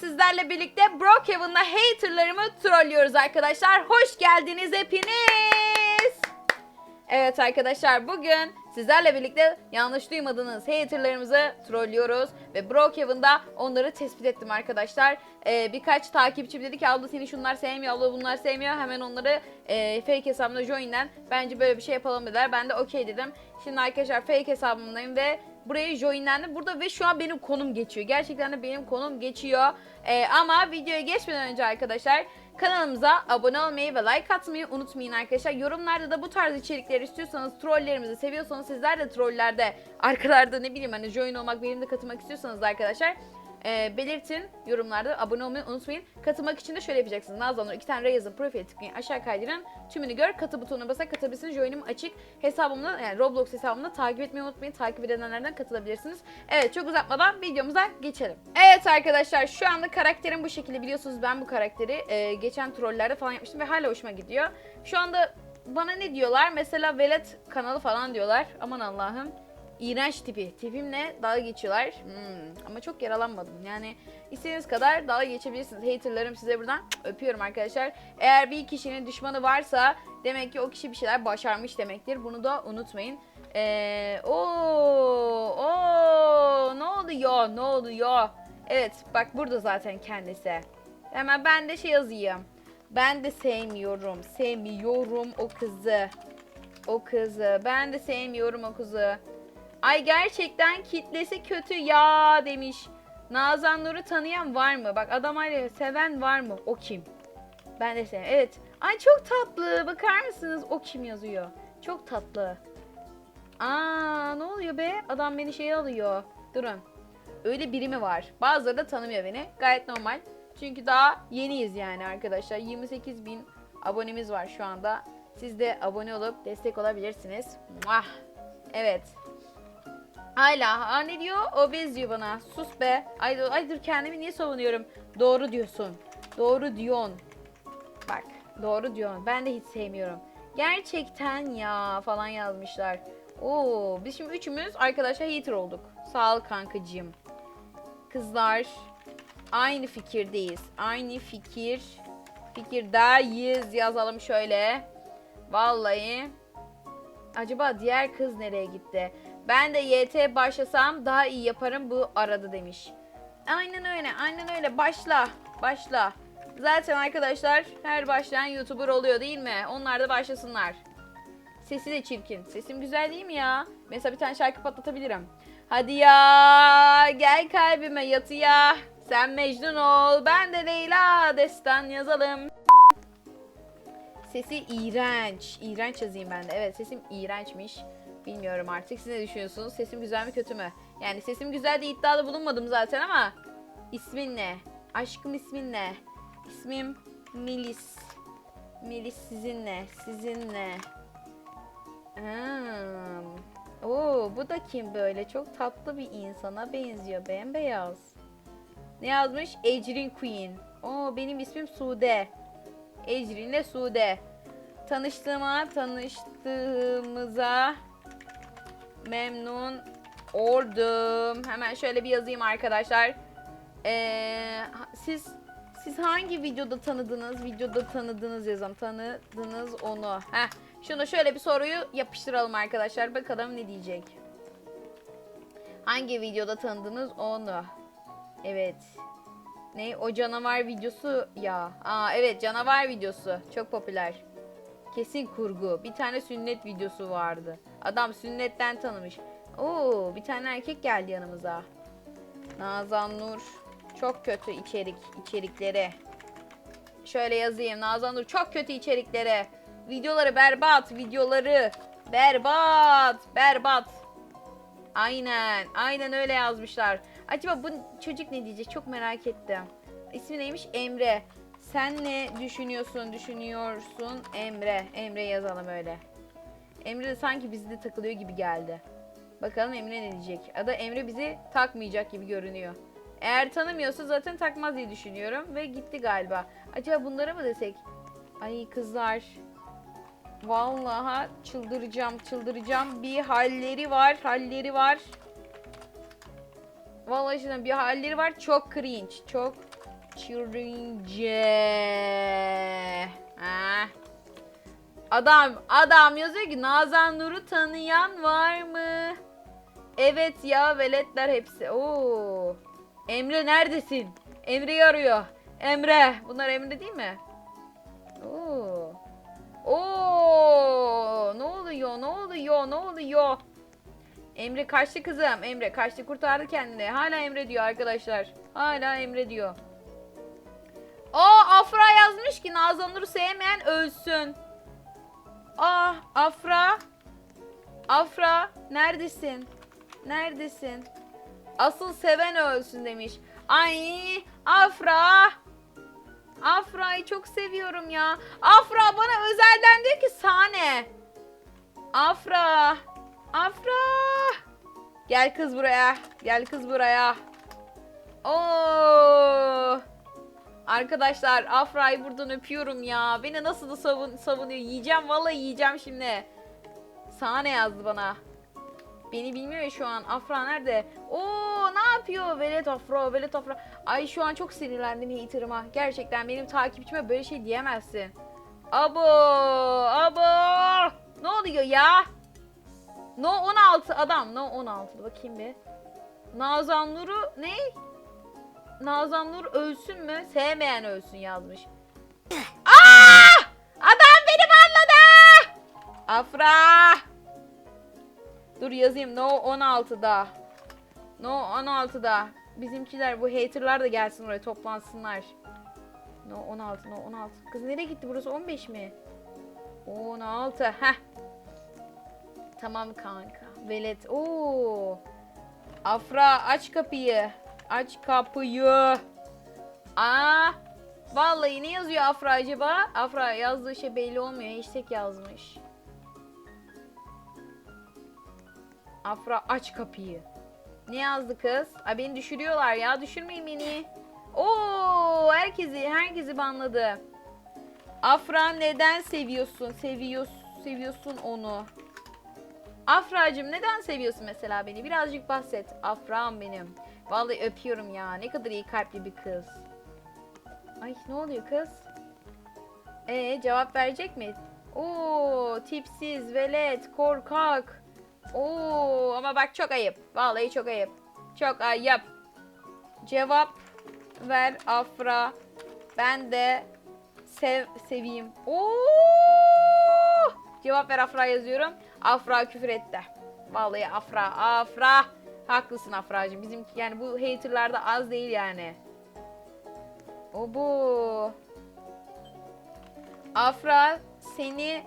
sizlerle birlikte Brookhaven'da haterlarımı trollüyoruz arkadaşlar. Hoş geldiniz hepiniz. Evet arkadaşlar bugün sizlerle birlikte yanlış duymadığınız haterlarımızı trollüyoruz. Ve Brookhaven'da onları tespit ettim arkadaşlar. Ee, birkaç takipçim dedi ki abla seni şunlar sevmiyor, abla bunlar sevmiyor. Hemen onları e, fake hesabımda join'den bence böyle bir şey yapalım dediler. Ben de okey dedim. Şimdi arkadaşlar fake hesabımdayım ve buraya joinlendim. Burada ve şu an benim konum geçiyor. Gerçekten de benim konum geçiyor. Ee, ama videoya geçmeden önce arkadaşlar kanalımıza abone olmayı ve like atmayı unutmayın arkadaşlar. Yorumlarda da bu tarz içerikler istiyorsanız, trollerimizi seviyorsanız sizler de trollerde, arkalarda ne bileyim hani join olmak, benim de katılmak istiyorsanız da arkadaşlar e, belirtin yorumlarda abone olmayı unutmayın. Katılmak için de şöyle yapacaksınız. Nazlı iki tane yazın profil tıklayın aşağı kaydırın. Tümünü gör katı butonuna basarak katılabilirsiniz. Join'im açık. Hesabımda yani Roblox hesabımda takip etmeyi unutmayın. Takip edenlerden katılabilirsiniz. Evet çok uzatmadan videomuza geçelim. Evet arkadaşlar şu anda karakterim bu şekilde biliyorsunuz ben bu karakteri e, geçen trollerde falan yapmıştım ve hala hoşuma gidiyor. Şu anda bana ne diyorlar? Mesela velet kanalı falan diyorlar. Aman Allah'ım. İğrenç tipi. Tipimle dalga geçiyorlar. Hmm, Ama çok yaralanmadım. Yani istediğiniz kadar dalga geçebilirsiniz. Haterlarım size buradan öpüyorum arkadaşlar. Eğer bir kişinin düşmanı varsa demek ki o kişi bir şeyler başarmış demektir. Bunu da unutmayın. Ee, ooo, ooo, ne oluyor, ne oluyor? Evet, bak burada zaten kendisi. Hemen ben de şey yazayım. Ben de sevmiyorum, sevmiyorum o kızı. O kızı. Ben de sevmiyorum o kızı. Ay gerçekten kitlesi kötü ya demiş. Nazan Nur'u tanıyan var mı? Bak adam hala seven var mı? O kim? Ben de sevim. Evet. Ay çok tatlı. Bakar mısınız? O kim yazıyor? Çok tatlı. Aa ne oluyor be? Adam beni şey alıyor. Durun. Öyle biri mi var? Bazıları da tanımıyor beni. Gayet normal. Çünkü daha yeniyiz yani arkadaşlar. 28 bin abonemiz var şu anda. Siz de abone olup destek olabilirsiniz. Muah. Evet. Hala ha ne diyor? Obez diyor bana. Sus be. Ay, ay dur kendimi niye savunuyorum? Doğru diyorsun. Doğru diyorsun. Bak doğru diyorsun. Ben de hiç sevmiyorum. Gerçekten ya falan yazmışlar. Oo, biz şimdi üçümüz arkadaşlar hater olduk. Sağ ol kankacığım. Kızlar aynı fikirdeyiz. Aynı fikir fikirdeyiz yazalım şöyle. Vallahi acaba diğer kız nereye gitti? Ben de YT başlasam daha iyi yaparım bu arada demiş. Aynen öyle, aynen öyle. Başla, başla. Zaten arkadaşlar her başlayan YouTuber oluyor değil mi? Onlar da başlasınlar. Sesi de çirkin. Sesim güzel değil mi ya? Mesela bir tane şarkı patlatabilirim. Hadi ya gel kalbime yatıya. Sen Mecnun ol ben de Leyla destan yazalım. Sesi iğrenç. İğrenç yazayım ben de. Evet sesim iğrençmiş. Bilmiyorum artık. Siz ne düşünüyorsunuz? Sesim güzel mi kötü mü? Yani sesim güzel diye iddiada bulunmadım zaten ama ismin ne? Aşkım ismin ne? İsmim Melis. Melis sizin ne? Sizin ne? Hmm. Oo, bu da kim böyle? Çok tatlı bir insana benziyor. Bembeyaz. Ne yazmış? Ecrin Queen. Oo, benim ismim Sude. Ecrin'le Sude. Tanıştığıma, tanıştığımıza memnun oldum. Hemen şöyle bir yazayım arkadaşlar. Ee, siz siz hangi videoda tanıdınız? Videoda tanıdınız yazalım. Tanıdınız onu. Heh. Şunu şöyle bir soruyu yapıştıralım arkadaşlar. Bakalım ne diyecek. Hangi videoda tanıdınız onu? Evet. Ne? O canavar videosu ya. Aa evet canavar videosu. Çok popüler. Kesin kurgu. Bir tane sünnet videosu vardı. Adam sünnetten tanımış. Oo, bir tane erkek geldi yanımıza. Nazan Nur. Çok kötü içerik, içeriklere. Şöyle yazayım. Nazan Nur çok kötü içeriklere. Videoları berbat, videoları berbat, berbat. Aynen, aynen öyle yazmışlar. Acaba bu çocuk ne diyecek? Çok merak ettim. İsmi neymiş? Emre. Sen ne düşünüyorsun, düşünüyorsun? Emre. Emre yazalım öyle. Emre de sanki bizde takılıyor gibi geldi. Bakalım Emre ne diyecek? Ada Emre bizi takmayacak gibi görünüyor. Eğer tanımıyorsa zaten takmaz diye düşünüyorum. Ve gitti galiba. Acaba bunlara mı desek? Ay kızlar. Vallahi çıldıracağım, çıldıracağım. Bir halleri var, halleri var. Vallahi şimdi bir halleri var. Çok cringe, çok Ha. Adam, adam yazıyor ki Nazan Nur'u tanıyan var mı? Evet ya veletler hepsi. Oo. Emre neredesin? Emre'yi arıyor. Emre. Bunlar Emre değil mi? Oo. Oo. Ne oluyor? Ne oluyor? Ne oluyor? Emre kaçtı kızım. Emre kaçtı kurtardı kendini. Hala Emre diyor arkadaşlar. Hala Emre diyor. Aa Afra yazmış ki Nazan Nur'u sevmeyen ölsün. Ah Afra. Afra neredesin? Neredesin? Asıl seven ölsün demiş. Ay Afra. Afra'yı çok seviyorum ya. Afra bana özelden diyor ki sahne. Afra. Afra. Gel kız buraya. Gel kız buraya. Oo. Arkadaşlar Afra'yı buradan öpüyorum ya. Beni nasıl da savun savunuyor. Yiyeceğim vallahi yiyeceğim şimdi. Sana ne yazdı bana? Beni bilmiyor şu an. Afra nerede? Oo ne yapıyor? Velet Afra, Velet Afra. Ay şu an çok sinirlendim haterıma. Gerçekten benim takipçime böyle şey diyemezsin. Abo, abo. Ne oluyor ya? No 16 adam. No 16. Bakayım bir. Nazan Nur'u ne? Nazan Nur ölsün mü? Sevmeyen ölsün yazmış. Aa! Adam beni banladı! Afra! Dur yazayım. No 16'da. No 16'da. Bizimkiler bu haterlar da gelsin oraya toplansınlar. No 16, no 16. Kız nereye gitti burası 15 mi? 16. Heh. Tamam kanka. Velet. Oo. Afra aç kapıyı. Aç kapıyı. Aa. Vallahi ne yazıyor Afra acaba? Afra yazdığı şey belli olmuyor. Hashtag yazmış. Afra aç kapıyı. Ne yazdı kız? Ay beni düşürüyorlar ya. Düşürmeyin beni. Oo, herkesi herkesi banladı. Afra neden seviyorsun? Seviyorsun, seviyorsun onu. Afracığım neden seviyorsun mesela beni? Birazcık bahset. Afra'm benim. Vallahi öpüyorum ya. Ne kadar iyi kalpli bir kız. Ay ne oluyor kız? Ee cevap verecek mi? Oo tipsiz, velet, korkak. Oo ama bak çok ayıp. Vallahi çok ayıp. Çok ayıp. Cevap ver Afra. Ben de sev seveyim. Oo! Cevap ver Afra yazıyorum. Afra küfür etti. Vallahi Afra, Afra. Haklısın Afracığım. Bizim yani bu haterlar da az değil yani. O bu. Afra seni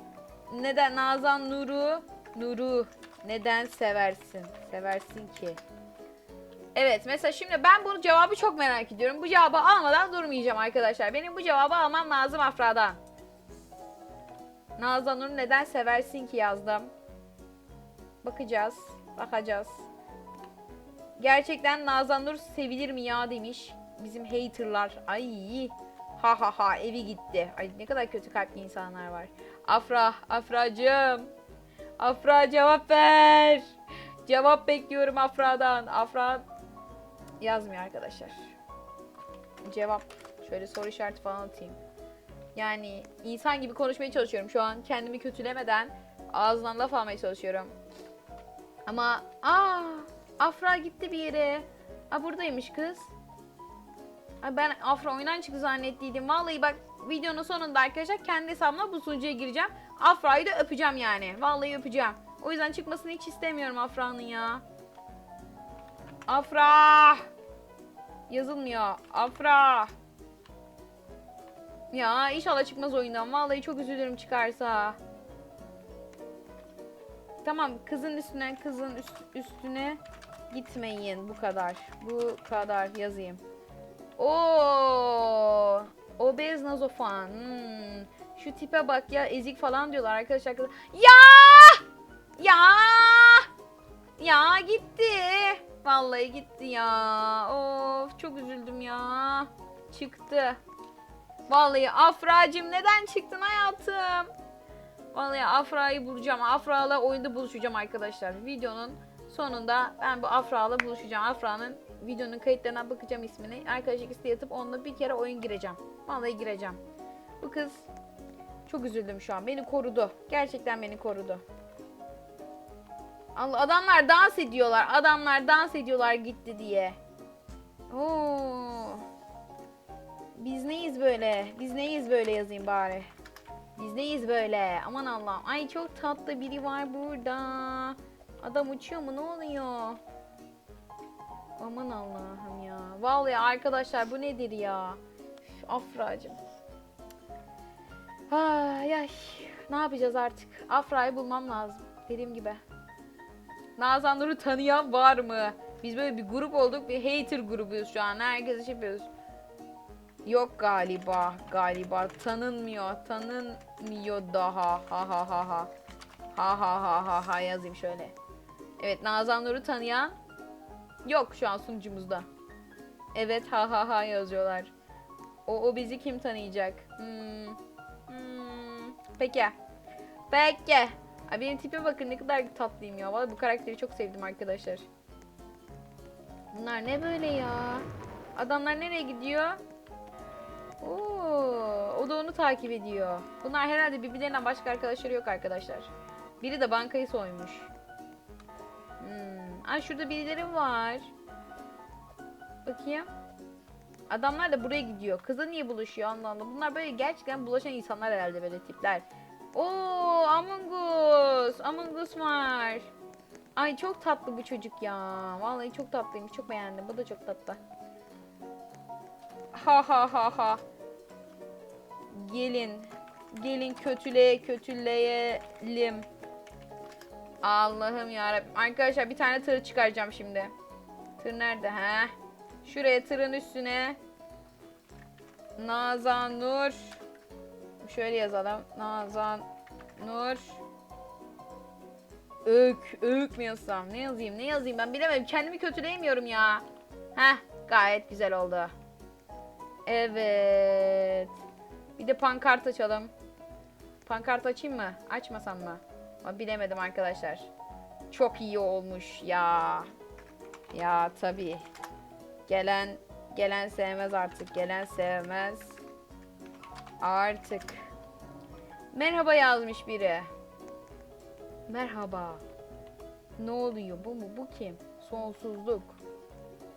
neden Nazan Nur'u Nur'u neden seversin? Seversin ki. Evet mesela şimdi ben bunu cevabı çok merak ediyorum. Bu cevabı almadan durmayacağım arkadaşlar. Benim bu cevabı almam lazım Afra'dan. Nazan Nur'u neden seversin ki yazdım. Bakacağız. Bakacağız. Gerçekten Nazan Nur sevilir mi ya demiş. Bizim haterlar. Ay. Ha ha ha evi gitti. Ay ne kadar kötü kalpli insanlar var. Afra, Afracığım. Afra cevap ver. Cevap bekliyorum Afra'dan. Afra yazmıyor arkadaşlar. Cevap. Şöyle soru işareti falan atayım. Yani insan gibi konuşmaya çalışıyorum şu an. Kendimi kötülemeden ağzından laf almaya çalışıyorum. Ama aa Afra gitti bir yere. Aa buradaymış kız. Ay ben Afra oyundan çıktı zannettiydim. Vallahi bak videonun sonunda arkadaşlar kendi hesabımla bu sunucuya gireceğim. Afra'yı da öpeceğim yani. Vallahi öpeceğim. O yüzden çıkmasını hiç istemiyorum Afra'nın ya. Afra! Yazılmıyor. Afra! Ya inşallah çıkmaz oyundan. Vallahi çok üzülürüm çıkarsa. Tamam kızın üstüne kızın üst- üstüne gitmeyin bu kadar. Bu kadar yazayım. Oo! Obez nazofan. Hmm. Şu tipe bak ya ezik falan diyorlar arkadaşlar. Ya! Ya! Ya gitti. Vallahi gitti ya. Of çok üzüldüm ya. Çıktı. Vallahi Afra'cığım neden çıktın hayatım? Vallahi Afra'yı bulacağım. Afra'la oyunda buluşacağım arkadaşlar. Videonun sonunda ben bu Afra'la buluşacağım. Afra'nın videonun kayıtlarına bakacağım ismini. Arkadaş ikisi de yatıp onunla bir kere oyun gireceğim. Vallahi gireceğim. Bu kız çok üzüldüm şu an. Beni korudu. Gerçekten beni korudu. Allah adamlar dans ediyorlar. Adamlar dans ediyorlar gitti diye. Oo. Biz neyiz böyle? Biz neyiz böyle yazayım bari. Biz neyiz böyle? Aman Allah'ım. Ay çok tatlı biri var burada. Adam uçuyor mu? Ne oluyor? Aman Allah'ım ya. Vallahi arkadaşlar bu nedir ya? Üf, Afracığım. Ay ay. Ne yapacağız artık? Afra'yı bulmam lazım. Dediğim gibi. Nazan Nur'u tanıyan var mı? Biz böyle bir grup olduk. Bir hater grubuyuz şu an. Herkes şey yapıyoruz. Yok galiba. Galiba. Tanınmıyor. Tanınmıyor daha. Ha ha ha ha. Ha ha ha ha ha yazayım şöyle. Evet Nazan Nur'u tanıyan yok şu an sunucumuzda. Evet ha ha ha yazıyorlar. O, o bizi kim tanıyacak? Hmm. Hmm. Peki. Peki. Ay benim tipe bakın ne kadar tatlıyım ya. Vallahi bu karakteri çok sevdim arkadaşlar. Bunlar ne böyle ya? Adamlar nereye gidiyor? Oo, o da onu takip ediyor. Bunlar herhalde birbirlerinden başka arkadaşları yok arkadaşlar. Biri de bankayı soymuş. Ay şurada birileri var. Bakayım. Adamlar da buraya gidiyor. Kızla niye buluşuyor Allah Allah. Bunlar böyle gerçekten bulaşan insanlar herhalde böyle tipler. Oo Among Us. Among Us var. Ay çok tatlı bu çocuk ya. Vallahi çok tatlıymış. Çok beğendim. Bu da çok tatlı. Ha ha ha ha. Gelin. Gelin kötüleye kötüleyelim. Allah'ım yarabbim. Arkadaşlar bir tane tır çıkaracağım şimdi. Tır nerede ha? Şuraya tırın üstüne. Nazan Nur. Şöyle yazalım. Nazan Nur. Öök. Öök mü yazsam? Ne yazayım? Ne yazayım? Ben bilemedim. Kendimi kötüleyemiyorum ya. Heh. Gayet güzel oldu. Evet. Bir de pankart açalım. Pankart açayım mı? Açmasam mı? Ama bilemedim arkadaşlar. Çok iyi olmuş ya. Ya tabii. Gelen gelen sevmez artık. Gelen sevmez. Artık. Merhaba yazmış biri. Merhaba. Ne oluyor? Bu mu? Bu kim? Sonsuzluk.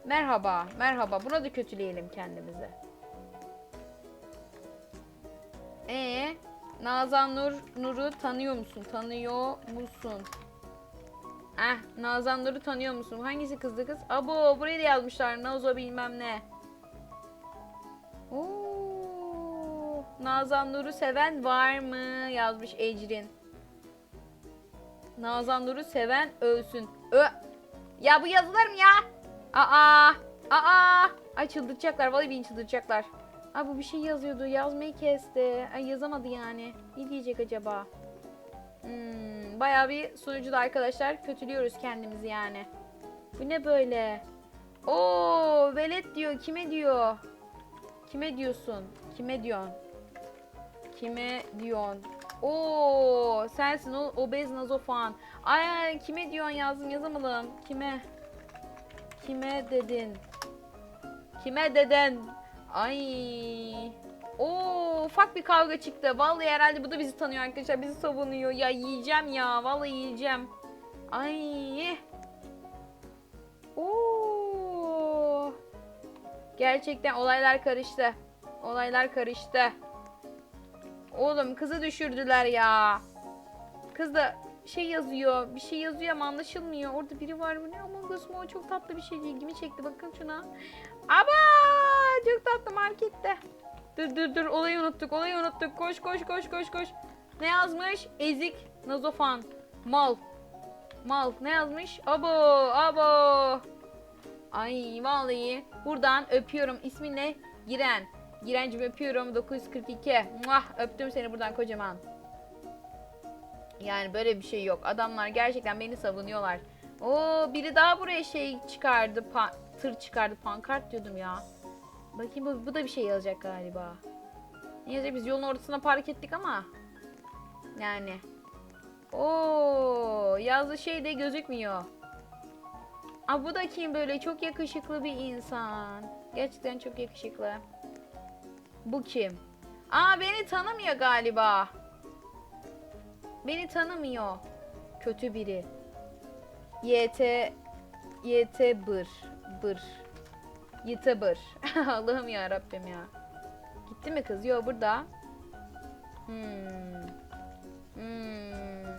Merhaba. Merhaba. Buna da kötüleyelim kendimizi. Ee, Nazan Nur Nur'u tanıyor musun? Tanıyor musun? Eh, Nazan Nur'u tanıyor musun? Hangisi kızdı kız? Abo, buraya da yazmışlar. Nazo bilmem ne. Oo, Nazan Nur'u seven var mı? Yazmış Ecrin. Nazan Nur'u seven ölsün. Ö. Ya bu yazılır mı ya? Aa! Aa! Ay çıldıracaklar. Vallahi beni çıldıracaklar. Ay bu bir şey yazıyordu. Yazmayı kesti. Ay yazamadı yani. Ne diyecek acaba? Hmm, bayağı bir sunucuda arkadaşlar kötülüyoruz kendimizi yani. Bu ne böyle? Oo, velet diyor. Kime diyor? Kime diyorsun? Kime diyorsun? Kime diyorsun? Oo, sensin o obez nazofan. Ay, ay kime diyorsun yazdım yazamadım. Kime? Kime dedin? Kime dedin? Ay. Oo, ufak bir kavga çıktı. Vallahi herhalde bu da bizi tanıyor arkadaşlar. Bizi savunuyor. Ya yiyeceğim ya. Vallahi yiyeceğim. Ay. Oo. Gerçekten olaylar karıştı. Olaylar karıştı. Oğlum kızı düşürdüler ya. Kız da şey yazıyor. Bir şey yazıyor ama anlaşılmıyor. Orada biri var mı? Ne Among Us mu? O çok tatlı bir şey. İlgimi çekti. Bakın şuna. Aba! Çok tatlı markette. Dur dur dur. Olayı unuttuk. Olayı unuttuk. Koş koş koş koş koş. Ne yazmış? Ezik. Nazofan. Mal. Mal. Ne yazmış? Abo. Abo. Ay vallahi. Buradan öpüyorum. İsmin ne? Giren. Girencim öpüyorum. 942. Muah. Öptüm seni buradan kocaman. Yani böyle bir şey yok. Adamlar gerçekten beni savunuyorlar. Oo biri daha buraya şey çıkardı. Tır çıkardı. Pankart diyordum ya. Bakayım bu, bu da bir şey yazacak galiba. Ne yazacak? Biz yolun ortasına park ettik ama. Yani. Oo yazdığı şey de gözükmüyor. Aa, bu da kim böyle? Çok yakışıklı bir insan. Gerçekten çok yakışıklı. Bu kim? Aa beni tanımıyor galiba. Beni tanımıyor. Kötü biri. YT YT bır bır. YT bır. Allah'ım ya Rabbim ya. Gitti mi kız? Yok burada. Hmm. Hmm.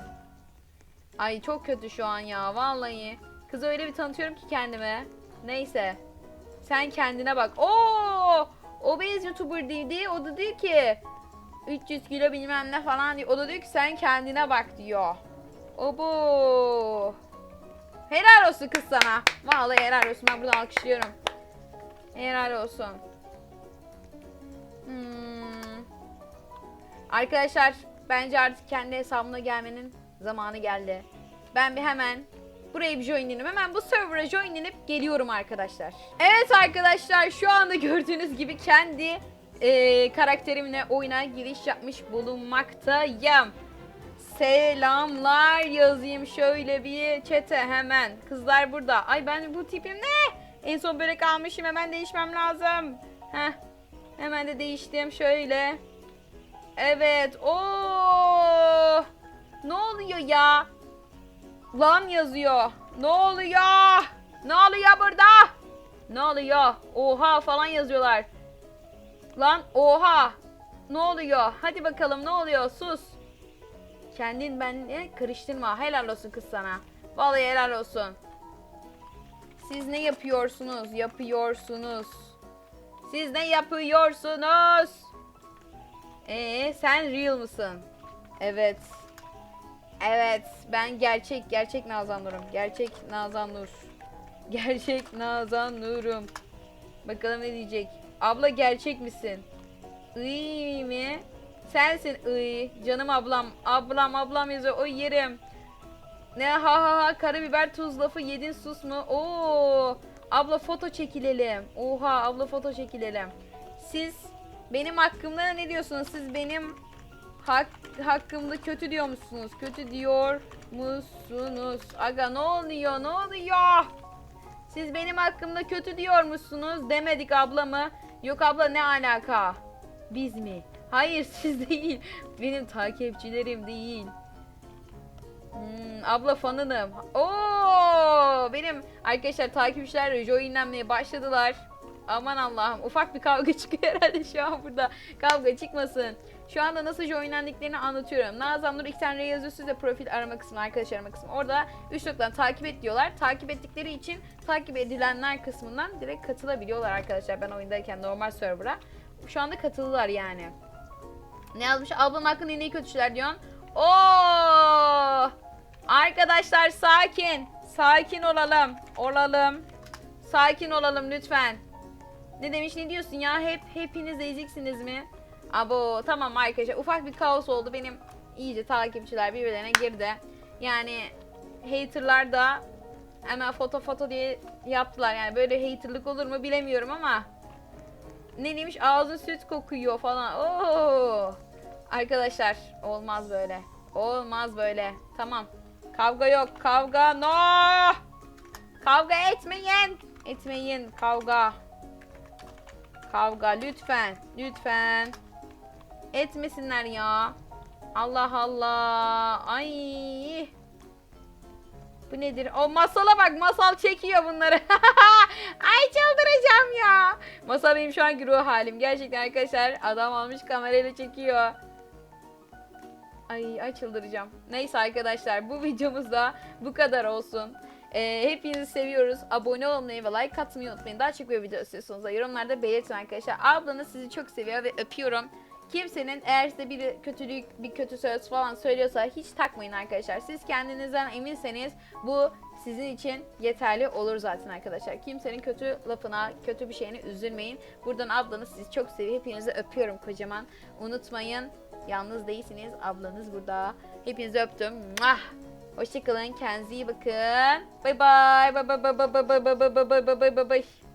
Ay çok kötü şu an ya vallahi. Kızı öyle bir tanıtıyorum ki kendime. Neyse. Sen kendine bak. Oo! Obez YouTuber dedi. O da diyor ki 300 kilo bilmem ne falan diyor. O da diyor ki sen kendine bak diyor. Obo. Helal olsun kız sana. Vallahi helal olsun. Ben buradan alkışlıyorum. Helal olsun. Hmm. Arkadaşlar bence artık kendi hesabına gelmenin zamanı geldi. Ben bir hemen buraya bir joinlenip hemen bu server'a joinlenip geliyorum arkadaşlar. Evet arkadaşlar şu anda gördüğünüz gibi kendi e, karakterimle oyuna giriş yapmış bulunmaktayım. Selamlar yazayım şöyle bir çete hemen. Kızlar burada. Ay ben bu tipim ne? En son böyle kalmışım hemen değişmem lazım. Heh. Hemen de değiştim şöyle. Evet. Oo! Ne oluyor ya? Lan yazıyor. Ne oluyor? Ne oluyor burada? Ne oluyor? Oha falan yazıyorlar. Lan oha. Ne oluyor? Hadi bakalım ne oluyor? Sus. Kendin benimle karıştırma. Helal olsun kız sana. Vallahi helal olsun. Siz ne yapıyorsunuz? Yapıyorsunuz. Siz ne yapıyorsunuz? Ee, sen real mısın? Evet. Evet, ben gerçek, gerçek Nazan Nur'um. Gerçek Nazan Nur. Gerçek Nazan Nur'um. Bakalım ne diyecek. Abla gerçek misin? İyi mi? Sensin iyi. Canım ablam. Ablam ablam yazıyor. O yerim. Ne ha ha ha karabiber tuz lafı yedin sus mu? Oo. Abla foto çekilelim. Oha abla foto çekilelim. Siz benim hakkımda ne diyorsunuz? Siz benim hak, hakkımda kötü diyor musunuz? Kötü diyor musunuz? Aga ne oluyor? Ne oluyor? Siz benim hakkımda kötü diyor musunuz? Demedik abla mı? Yok abla ne alaka? Biz mi? Hayır siz değil. Benim takipçilerim değil. Hmm, abla fanınım. Oo, benim arkadaşlar takipçiler joinlenmeye başladılar. Aman Allah'ım ufak bir kavga çıkıyor herhalde şu an burada. Kavga çıkmasın. Şu anda nasıl joinlendiklerini anlatıyorum. Nazan Nur iki tane yazıyor size profil arama kısmı, arkadaş arama kısmı. Orada 3 noktadan takip et diyorlar. Takip ettikleri için takip edilenler kısmından direkt katılabiliyorlar arkadaşlar. Ben oyundayken normal server'a. Şu anda katılılar yani. Ne yazmış? Ablam hakkında en iyi diyorsun. Oo! Arkadaşlar sakin. Sakin olalım. Olalım. Sakin olalım lütfen. Ne demiş ne diyorsun ya? Hep hepiniz eziciksiniz mi? Abo tamam arkadaşlar ufak bir kaos oldu. Benim iyice takipçiler birbirlerine girdi. Yani haterlar da hemen foto foto diye yaptılar. Yani böyle haterlık olur mu bilemiyorum ama ne demiş ağzın süt kokuyor falan. Oo. Arkadaşlar olmaz böyle. Olmaz böyle. Tamam. Kavga yok. Kavga no. Kavga etmeyin. Etmeyin kavga. Kavga lütfen. Lütfen. Etmesinler ya. Allah Allah. Ay. Bu nedir? O masala bak masal çekiyor bunları. Ay çıldıracağım ya. Masal benim şu anki ruh halim. Gerçekten arkadaşlar adam almış kamerayla çekiyor. Ay, ay çıldıracağım. Neyse arkadaşlar bu videomuzda bu kadar olsun. Ee, hepinizi seviyoruz. Abone olmayı ve like atmayı unutmayın. Daha çok böyle video istiyorsanız da yorumlarda belirtin arkadaşlar. Ablanız sizi çok seviyor ve öpüyorum. Kimsenin eğer size bir kötülük, bir kötü söz falan söylüyorsa hiç takmayın arkadaşlar. Siz kendinizden eminseniz bu sizin için yeterli olur zaten arkadaşlar. Kimsenin kötü lafına, kötü bir şeyine üzülmeyin. Buradan ablanız sizi çok seviyor. Hepinizi öpüyorum kocaman. Unutmayın yalnız değilsiniz. Ablanız burada. Hepinizi öptüm. Muah! Hoşçakalın. Kendinize iyi bakın. Bay bay. Bay bay bay bay bay bay bay bay bay bay bay bay.